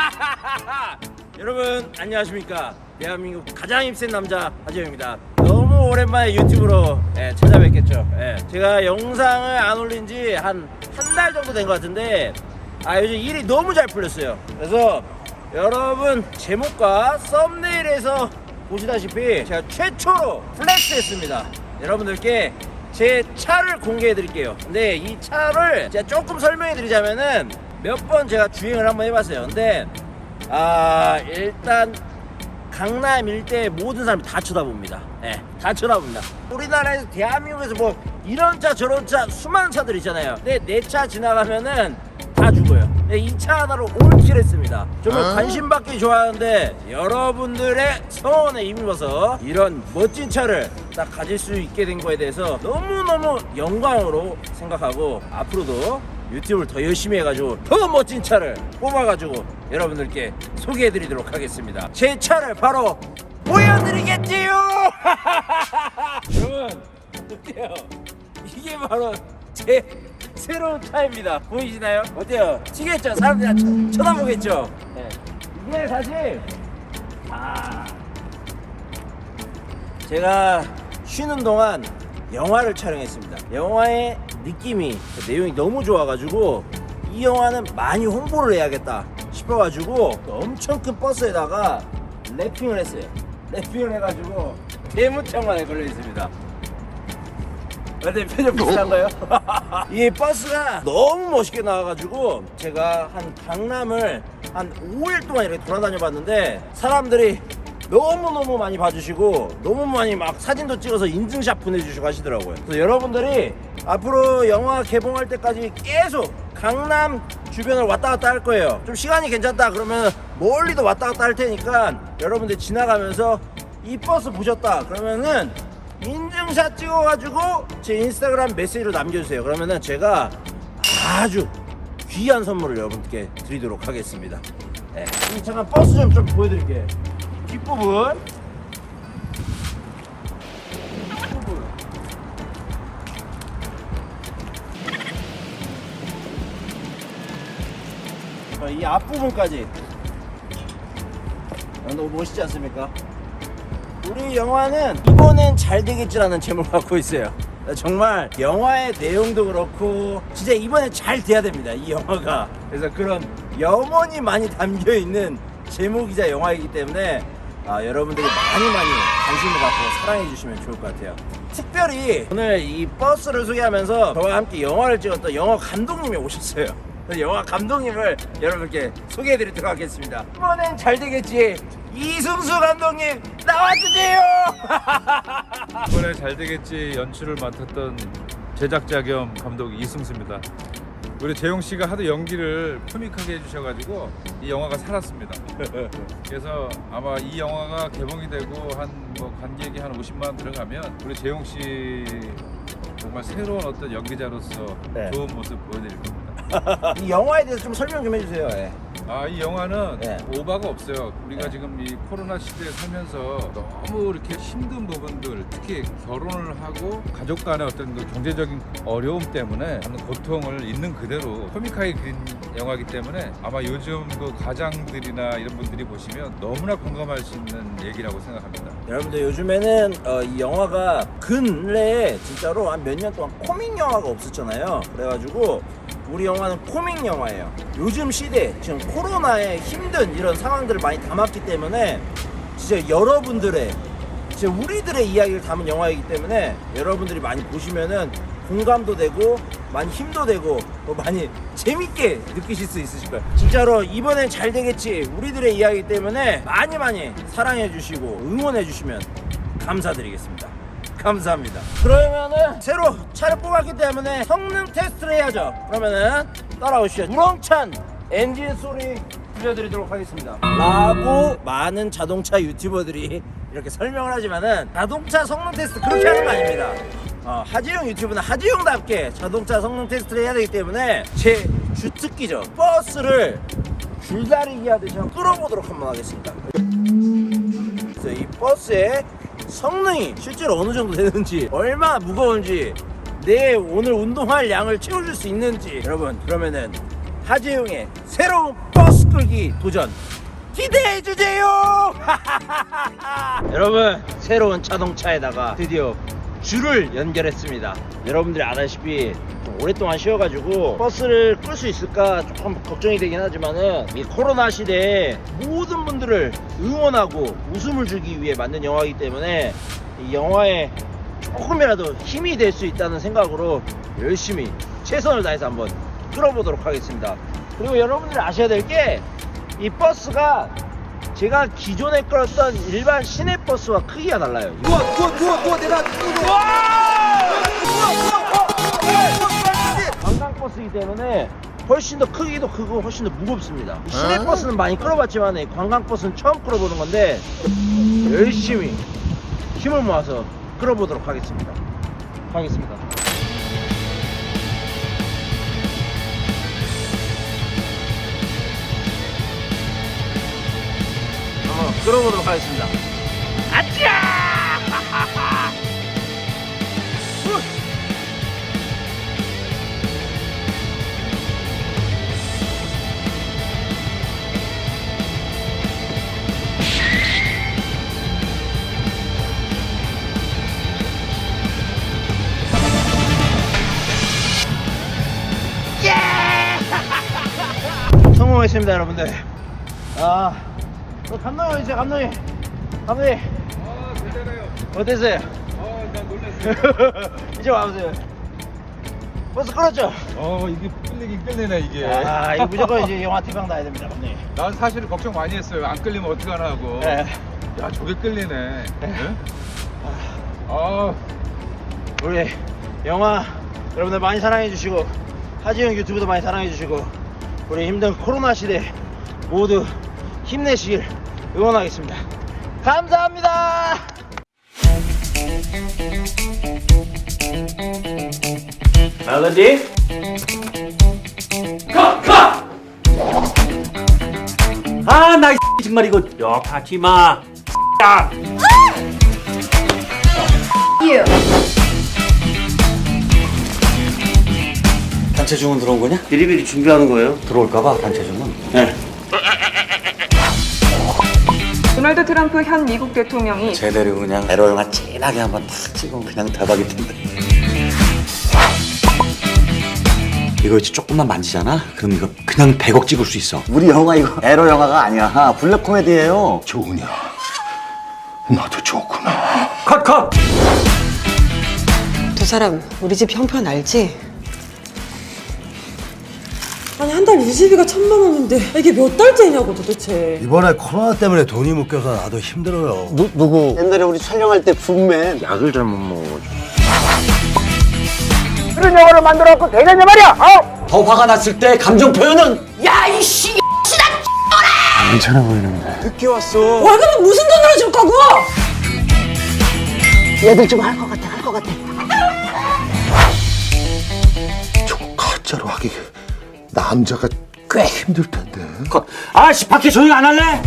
여러분 안녕하십니까? 대한민국 가장 힘센 남자 하재영입니다. 너무 오랜만에 유튜브로 예, 찾아뵙겠죠. 예, 제가 영상을 안 올린 지 한 한 달 정도 된 것 같은데 아 요즘 일이 너무 잘 풀렸어요. 그래서 여러분 제목과 썸네일에서 보시다시피 제가 최초로 플렉스 했습니다. 여러분들께 제 차를 공개해 드릴게요. 근데 이 차를 제가 조금 설명해 드리자면은 몇 번 제가 주행을 한번 해봤어요 근데 아 일단 강남 일대 모든 사람이 다 쳐다봅니다. 예, 다 쳐다봅니다. 우리나라에서 대한민국에서 뭐 이런 차 저런 차 수많은 차들 있잖아요. 근데 내 차 지나가면은 다 죽어요. 이 차 하나로 올킬했습니다. 정말 관심 받기 좋아하는데 여러분들의 성원에 힘입어서 이런 멋진 차를 딱 가질 수 있게 된 거에 대해서 너무너무 영광으로 생각하고 앞으로도 유튜브를 더 열심히 해가지고 더 멋진 차를 뽑아가지고 여러분들께 소개해드리도록 하겠습니다. 제 차를 바로 보여드리겠지요. 여러분 어때요? 이게 바로 제 새로운 차입니다. 보이시나요? 어때요? 튀겠죠? 사람들이 다 쳐- 쳐다보겠죠? 네. 이게 사실 아 제가 쉬는 동안 영화를 촬영했습니다. 영화의 느낌이 그 내용이 너무 좋아가지고 이 영화는 많이 홍보를 해야겠다 싶어가지고 엄청 큰 버스에다가 랩핑을 했어요. 랩핑을 해가지고 대문짝만에 걸려 있습니다. 근데 표정 비슷한가요? 이 버스가 너무 멋있게 나와가지고 제가 한 강남을 한 5일 동안 이렇게 돌아다녀 봤는데 사람들이 너무너무 많이 봐주시고 너무 많이 막 사진도 찍어서 인증샷 보내주시고 하시더라고요 그래서 여러분들이 앞으로 영화 개봉할 때까지 계속 강남 주변을 왔다 갔다 할 거예요 좀 시간이 괜찮다 그러면 멀리도 왔다 갔다 할 테니까 여러분들 지나가면서 이 버스 보셨다 그러면은 인증샷 찍어가지고 제 인스타그램 메시지로 남겨주세요. 그러면은 제가 아주 귀한 선물을 여러분께 드리도록 하겠습니다. 네, 이 잠깐 버스 좀, 좀 보여드릴게요. 뒷부분. 이 앞부분까지 아, 너무 멋있지 않습니까? 우리 영화는 이번엔 잘 되겠지라는 제목을 갖고 있어요. 정말 영화의 내용도 그렇고 진짜 이번에 잘 돼야 됩니다. 이 영화가. 그래서 그런 염원이 많이 담겨 있는 제목이자 영화이기 때문에 아, 여러분들이 많이 많이 관심을 갖고 사랑해 주시면 좋을 것 같아요. 특별히 오늘 이 버스를 소개하면서 저와 함께 영화를 찍었던 영화 감독님이 오셨어요. 영화 감독님을 여러분께 소개해 드리도록 하겠습니다. 이번엔 잘 되겠지. 이승수 감독님 나와주세요. 이번에 잘 되겠지 연출을 맡았던 제작자 겸 감독 이승수입니다. 우리 재용 씨가 하도 연기를 코믹하게 해주셔가지고 이 영화가 살았습니다. 그래서 아마 이 영화가 개봉이 되고 한뭐 관객이 한 50만 원 들어가면 우리 재용 씨 정말 새로운 어떤 연기자로서 네. 좋은 모습 보여드릴 겁니다. 이 영화에 대해서 좀 설명 좀 해주세요. 예. 아 이 영화는 네. 오바가 없어요. 우리가 네. 지금 이 코로나 시대에 살면서 너무 이렇게 힘든 부분들, 특히 결혼을 하고 가족 간의 어떤 그 경제적인 어려움 때문에 하는 고통을 있는 그대로 코믹하게 그린 영화이기 때문에 아마 요즘 그 가장들이나 이런 분들이 보시면 너무나 공감할 수 있는 얘기라고 생각합니다. 여러분들 요즘에는 어, 이 영화가 근래에 진짜로 한 몇 년 동안 코믹 영화가 없었잖아요. 그래가지고 우리 영화는 코믹 영화예요. 요즘 시대 지금 코로나의 힘든 이런 상황들을 많이 담았기 때문에 진짜 여러분들의 진짜 우리들의 이야기를 담은 영화이기 때문에 여러분들이 많이 보시면은 공감도 되고 많이 힘도 되고 또 많이 재밌게 느끼실 수 있으실 거예요. 진짜로 이번엔 잘 되겠지. 우리들의 이야기 때문에 많이 많이 사랑해 주시고 응원해 주시면 감사드리겠습니다. 감사합니다. 그러면은 새로 차를 뽑았기 때문에 성능 테스트를 해야죠. 그러면은 따라오시죠. 우렁찬 엔진 소리 들려드리도록 하겠습니다. 라고 많은 자동차 유튜버들이 이렇게 설명을 하지만은 자동차 성능 테스트 그렇게 하는 거 아닙니다. 어, 하지용 유튜브는 하지용답게 자동차 성능 테스트를 해야 되기 때문에 제 주특기죠. 버스를 줄다리기 하듯이 한번 끌어보도록 한번 하겠습니다. 그래서 이 버스의 성능이 실제로 어느 정도 되는지 얼마나 무거운지 내 오늘 운동할 양을 채워줄 수 있는지 여러분 그러면은 하재용의 새로운 버스 끌기 도전 기대해 주세요. 여러분 새로운 자동차에다가 드디어 줄을 연결했습니다. 여러분들이 아다시피 좀 오랫동안 쉬어가지고 버스를 끌 수 있을까 조금 걱정이 되긴 하지만은 이 코로나 시대에 모든 분들을 응원하고 웃음을 주기 위해 만든 영화이기 때문에 이 영화에 조금이라도 힘이 될 수 있다는 생각으로 열심히 최선을 다해서 한번 끌어보도록 하겠습니다. 그리고 여러분들이 아셔야 될 게 이 버스가 제가 기존에 끌었던 일반 시내 버스와 크기가 달라요. 누워 누워 누워 누워 내가 관광 버스이기 때문에 훨씬 더 크기도 크고 훨씬 더 무겁습니다. 이 시내 버스는 많이 끌어봤지만 이 관광 버스는 처음 끌어보는 건데 열심히 힘을 모아서 끌어보도록 하겠습니다. 가겠습니다. 한번 끌어보도록 하겠습니다. 아찌야! 성공했습니다, 여러분들. 아, 어, 감독님 있어요, 감독님? 감독님, 아 대단해요. 어땠어요? 아난 놀랐어요. 이제 와보세요. 버스 끌었죠? 어 이게 끌리긴 끌리네 이게. 아, 이거 무조건 이제 영화 티방 나야 됩니다, 감독님. 난 사실 걱정 많이 했어요. 안 끌리면 어떡하나 하고. 네. 야 저게 끌리네. 응? 아 우리 영화 여러분들 많이 사랑해 주시고 하지영 유튜브도 많이 사랑해 주시고 우리 힘든 코로나 시대 모두 힘내시길 응원하겠습니다. 감사합니다. 멜로디 아, 나 정말 이거 욕하지 마. 야. 단체 주문 들어온 거냐? 미리미리 준비하는 거예요. 들어올까봐 단체 주문. 네. 도널드 트럼프 현 미국 대통령이 제대로 그냥 에러 영화 진하게 한번 탁 찍으면 그냥 대박일 텐데. 이거 이제 조금만 만지잖아? 그럼 이거 그냥 100억 찍을 수 있어. 우리 영화 이거 에러 영화가 아니야. 블랙 코미디예요. 좋으냐? 나도 좋구나. 컷 컷. 두 사람 우리 집 형편 알지? 아니 한 달 유지비가 천만 원인데 이게 몇 달째냐고 도대체 이번에 코로나 때문에 돈이 묶여서 나도 힘들어요. 누, 누구? 옛날에 우리 촬영할 때 붐맨. 약을 잘못 먹어가지고. 더 화가 났을 때 감정 표현은 늦게 왔어. 월급은 무슨 돈으로 줄 거고? 저거 가짜로 하기 남자가 꽤 힘들 텐데. 컷. 아씨 밖에 조용히 안 할래?